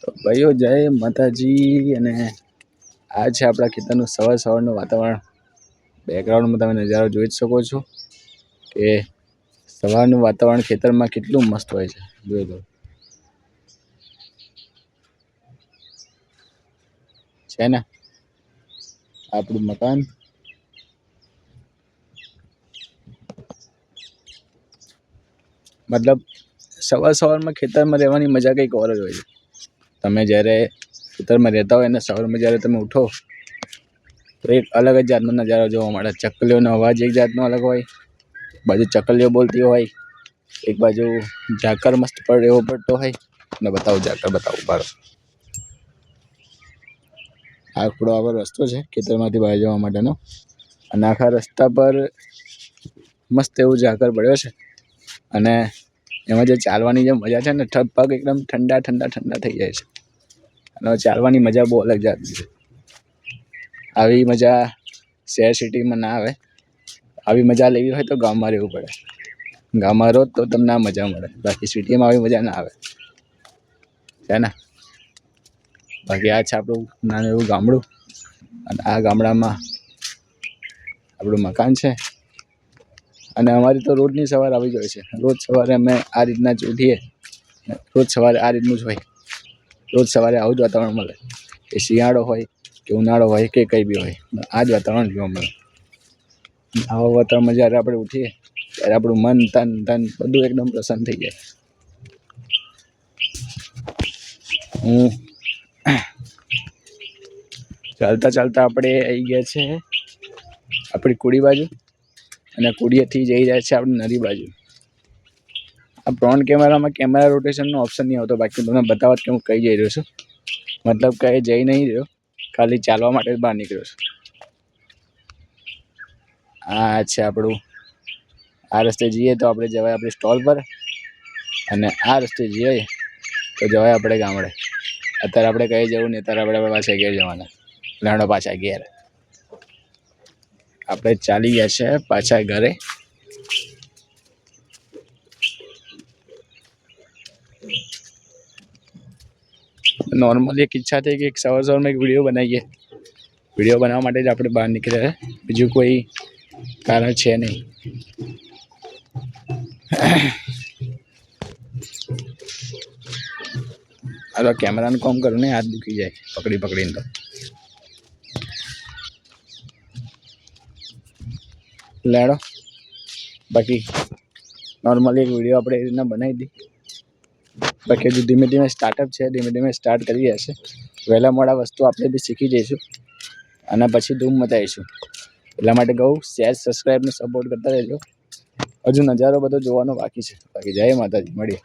તો ભાઈઓ, જય માતાજી અને આ છે આપણા ખેતરનું સવાર સવારનું વાતાવરણ. બેકગ્રાઉન્ડમાં તમે નજારો જોઈ જ શકો છો કે સવારનું વાતાવરણ ખેતરમાં કેટલું મસ્ત હોય છે. જોઈ લો છે ને? આપણું મકાન. મતલબ સવાર સવારમાં ખેતરમાં રહેવાની મજા કંઈક ઓર જ હોય છે. તમે જ્યારે ખેતરમાં રહેતા હોય અને સવારમાં જ્યારે તમે ઉઠો, તો એક અલગ જ જાતનો નજારો જોવા મળે. ચકલીઓનો અવાજ એક જાતનો અલગ હોય, બાજુ ચકલીઓ બોલતી હોય, એક બાજુ ઝાકર મસ્ત પડે એવો પડતો હોય. અને બતાવું, ઝાકર બતાવું બરાબર આ આપણો આવો રસ્તો છે, ખેતરમાંથી બહાર જવા માટેનો. અને આખા રસ્તા પર મસ્ત એવું ઝાકર પડ્યો છે. અને એમાં જે ચાલવાની જે મજા છે ને પગ એકદમ ઠંડા ઠંડા ઠંડા થઈ જાય છે. અને ચાલવાની મજા બહુ અલગ જાતની છે. આવી મજા શહેર સિટીમાં ના આવે. આવી મજા લેવી હોય તો ગામમાં રહેવું પડે. ગામમાં રહો તો તમને આ મજા મળે. બાકી સિટીમાં આવી મજા ના આવે. છે ને? બાકી આ છે આપણું નાનું એવું ગામડું. અને આ ગામડામાં આપણું મકાન છે. અને અમારી તો રોજની સવાર આવી જ હોય છે. રોજ સવારે અમે આ રીતના જ ઉઠીએ. રોજ સવારે આ રીતનું જ હોય. રોજ સવારે આવું જ વાતાવરણ મળે. કે શિયાળો હોય, કે ઉનાળો હોય, કે કંઈ બી હોય. આ જ વાતાવરણ જોવા મળે. આવા વાતાવરણમાં જ્યારે આપણે ઉઠીએ, ત્યારે આપણું મન, તન, ધન બધું એકદમ પ્રસન્ન થઈ જાય. હું ચાલતા ચાલતા આપણે આવી ગયા છે. આપણી કુડી બાજુ. અને કુડીએથી જઈ રહ્યા છે આપણે નદી બાજુ. આ ફ્રન્ટ કેમેરામાં કેમેરા રોટેશનનો ઓપ્શન નહીં આવતો. બાકી તમને બતાવત કે હું કઈ જઈ રહ્યો છું. મતલબ કે જઈ નહીં રહ્યો. ખાલી ચાલવા માટે જ બહાર નીકળ્યો છું. આ છે આપણું, આ રસ્તે જઈએ તો આપણે જવાય આપણી સ્ટોલ પર. અને આ રસ્તે જઈએ તો જવાય આપણે ગામડે. અત્યારે આપણે કઈ જવું નહીં. અત્યારે આપણે પાછા ઘેર જવાના. લેણો પાછા ઘેર. આપણે ચાલી ગયા છે પાછા ઘરે. નોર્મલી એક ઈચ્છા થઈ કે એક સવાર સવારમાં એક વીડિયો બનાવીએ. વીડિયો બનાવવા માટે જ આપણે બહાર નીકળ્યા છે. બીજું કોઈ કારણ છે નહીં. આ તો કેમેરાનું કામ કરું ને, હાથ દુખી જાય, પકડી પકડીને તો. લેડો. બાકી નોર્મલી એક વીડિયો આપણે એ રીતના બનાવી દઈ બાકી હજુ ધીમે ધીમે સ્ટાર્ટઅપ છે, ધીમે ધીમે સ્ટાર્ટ કરી હશે. વહેલા મોડા વસ્તુ આપણે બી શીખી જઈશું અને પછી ધૂમ મચાવીશું. એટલા માટે કહું શેર સબસ્ક્રાઈબને સપોર્ટ કરતા રહેજો. હજુ નજારો બધો જોવાનો બાકી છે. બાકી જય માતાજી, મળીએ.